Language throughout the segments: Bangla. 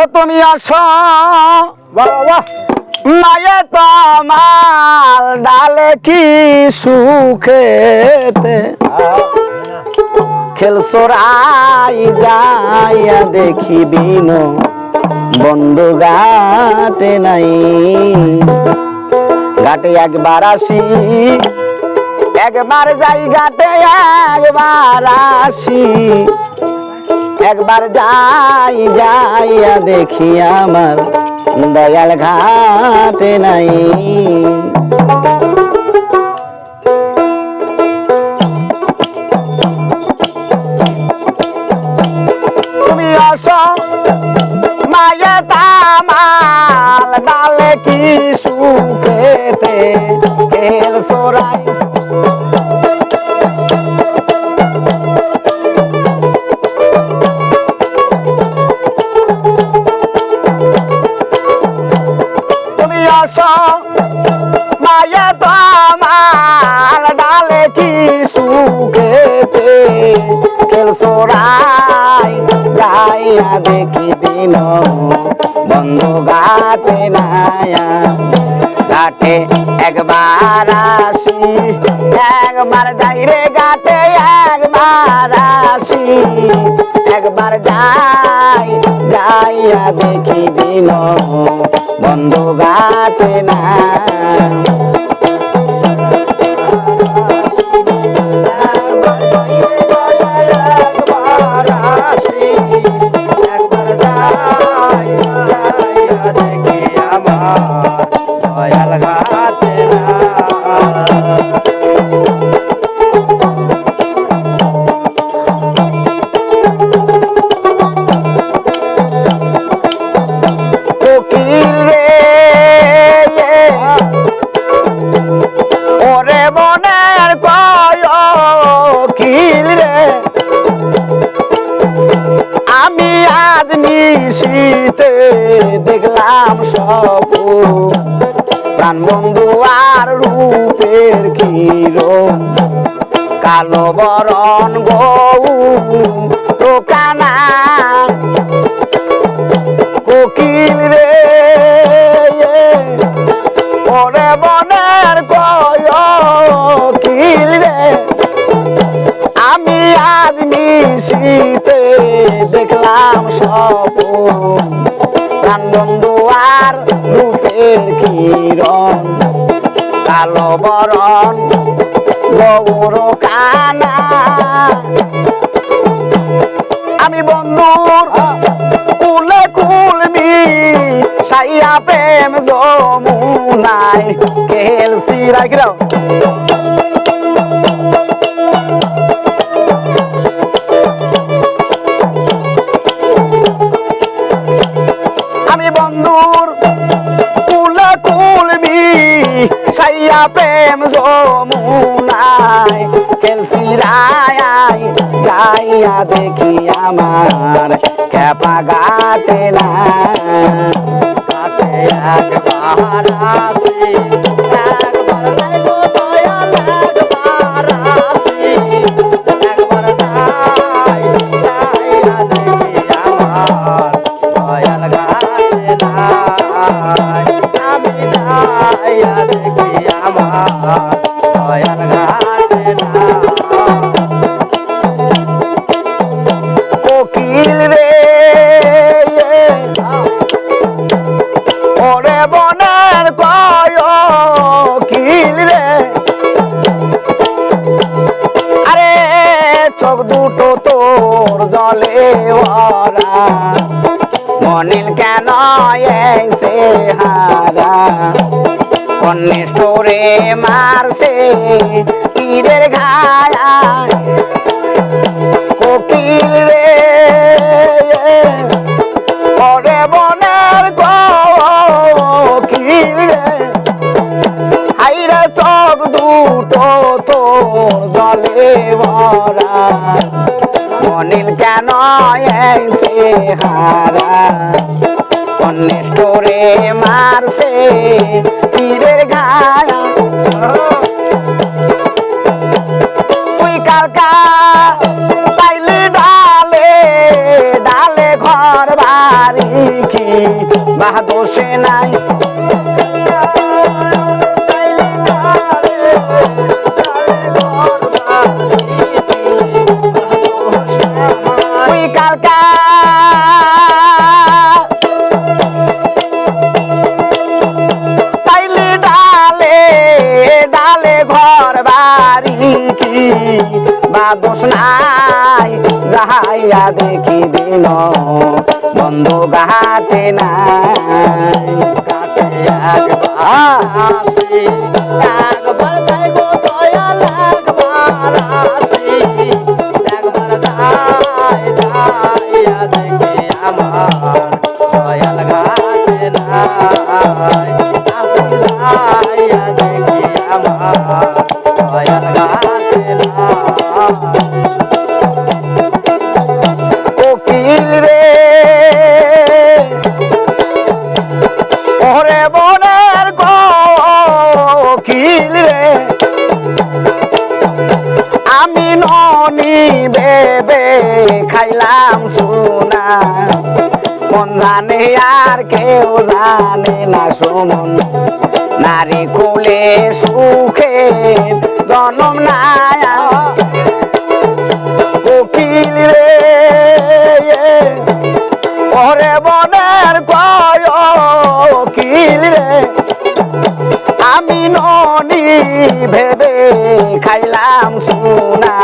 ও তুমি আসো মায়ে তোমার ডালে কি সুখেতে? খেলসরাই যাইয়া দেখিবি ন, বন্ধু গাটে নাই। ঘাটে একবার আসি, একবার যাই ঘাটে একবার আসি। একবার যাই যাইয়া দেখি আমার দয়াল ঘাটে নাই। যাইয়া দেখি দিন বন্ধু ঘাটে নায়া। ঘাটে একবার আসি, একবার যাই রে ঘাটে, একবার আসি। একবার যাই, যাইয়া দেখি দিন বন্ধু ঘাটে না নিশীতে দেখলাম সব প্রাণ বন্ধু আর রূপের কিরণ। কালো বরণ গৌ নিশীতে দেখলাম স্বপন। প্রাণ বন্ধু আর রূপের কিরণ। কালো বরণ গৌর কানা আমি বন্ধুর কুলে কুলমি সাইয়া প্রেম যমুনাই খেলছি রাখিরাও সাইয়া প্রেম যমুনাই খেলছি রায় যাইয়া দেখি আমার ক্যাপা গাটে না। গাটে আসি ভরা মনিল কেন এসে হারা? কন্নিষ্ঠরে মারছে তীরের ঘায়া কোকিল রে, ওরে বনের কোকিল রে। হাইরে চোখ দুটো তোর জলে ভরা। মনিল কেন এসে হারা। কন্নিষ্ঠরে মারছে তীরের ঘায়া তুই কালকা পাইলি ডালে ডালে ঘর বাড়ি কি? বাহাদোষে নাই যাহাইয়া দেখি দিন বন্ধু ঘাটে নাই। ঘাটে কোকিল রে আমি ননি বেবে, খাইলাম সোনা। মন জানে আর কেউ জানে না সুমন। নারী কুলে সুখে জনম নায়া কোকিল রে, ওরে বনের কিল রে। আমি ননি ভেবে খাইলাম সোনা।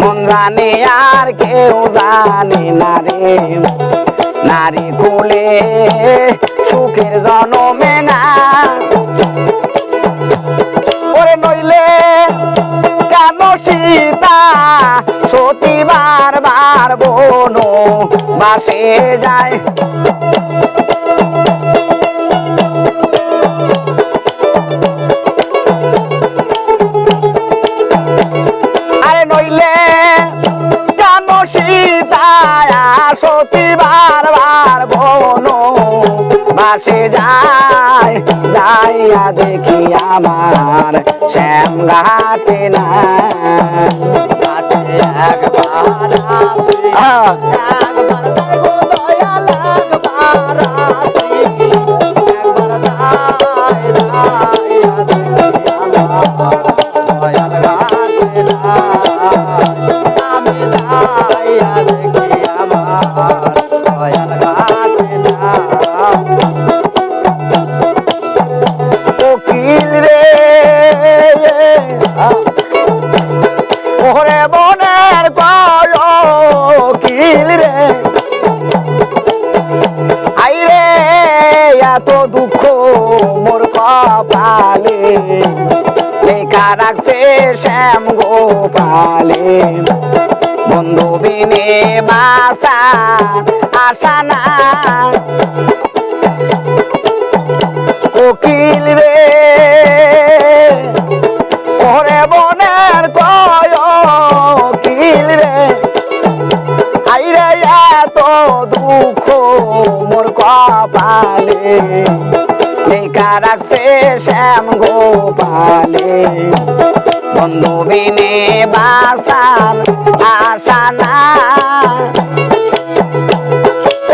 মন জানে আর কেউ জানে না রে। নারী কুলে সুখের জনমে না। ওরে নইলে কেন সীতা? সতী বার বার বনো বাসে যায়। বাসে যায় যাইয়া দেখি আমার শ্যাম ঘাটে না একবার আসে একবার গোপালে বন্ধু বিনে বাসা আশা না কোকিল রে, ওরে বনের কিল রে। আইরে এত দুঃখ মোর কপালে। লেখা রাখছে শ্যাম গোপালে। বন্ধু বিনে বাসার আশা না।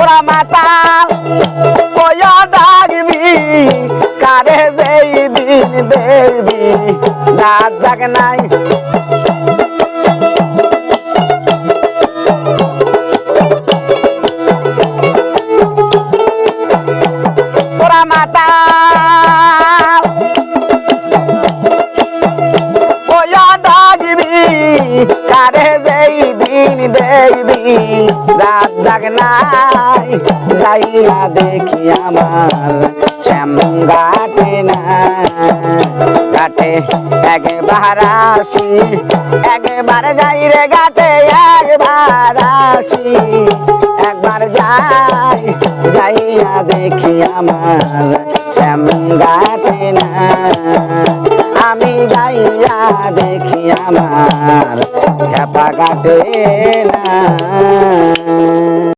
ওরা মাতাল কয়া ডাকবি, কারে যেই দিন দেবি রাত জাগ নাই। রাত জাগ নাই, যাইয়া দেখি আমার শ্যাম গাটে না গাটে একবার আসি, একবার যাই রে গাটে একবার আসি। একবার যাই, যাইয়া দেখি আমার শ্যাম গাটে না যাইয়া দেখি আমার খেপা কাটে না।